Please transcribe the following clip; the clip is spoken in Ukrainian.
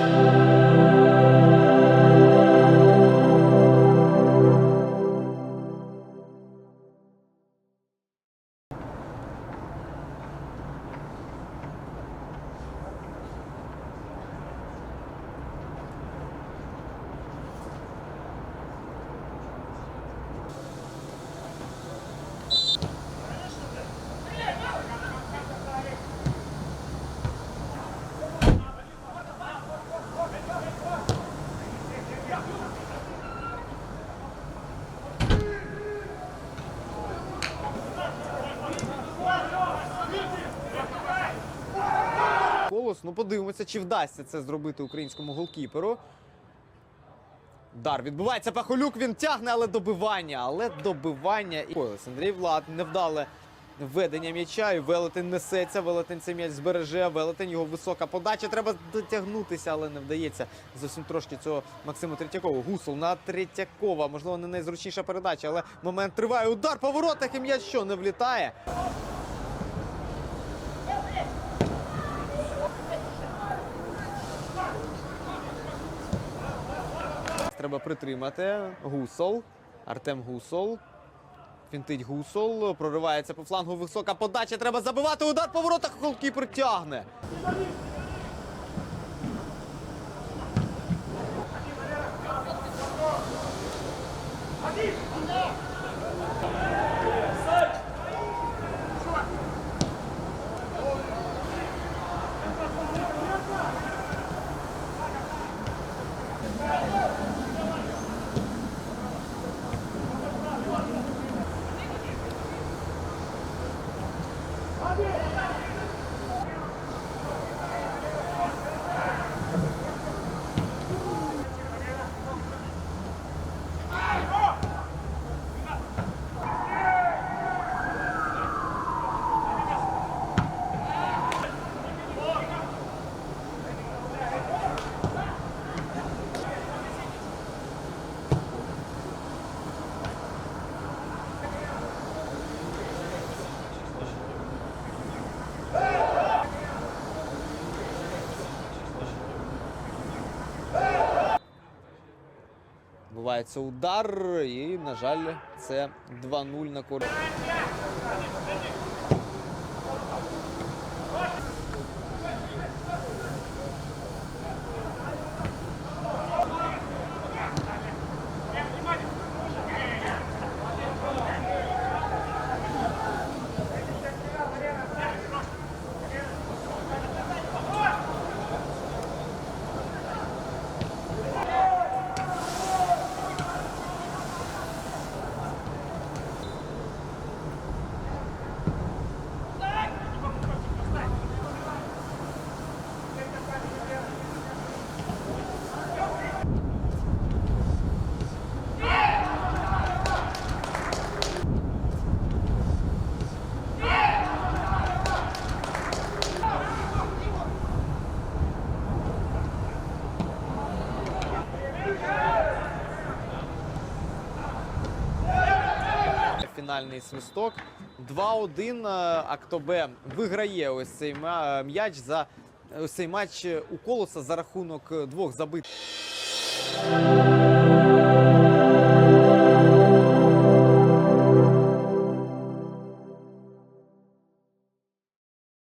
Amen. Колос, ну подивимося, чи вдасться це зробити українському голкіперу. Дар відбувається Пахолюк, він тягне, але добивання. Але добивання. І Андрій Влад невдале введення м'яча. І Велетень несеться. Велетень цей м'яч збереже. Велетень його висока подача. Треба дотягнутися, але не вдається. Зовсім трошки цього Максиму Третьякову. Гусул на Третьякова. Можливо, не найзручніша передача, але момент триває. Удар по воротах і м'яч що не влітає. Треба притримати. Гусол. Артем Гусол. Фінтить Гусол. Проривається по флангу. Висока подача. Треба забивати. Удар по воротах. Голкіпер тягне. Бувається удар. І, на жаль, це 2-0 на користь. Фінальний свисток. 2-1. е, Актобе виграє ось цей м'яч за ось цей матч у колоса за рахунок е, двох забитих.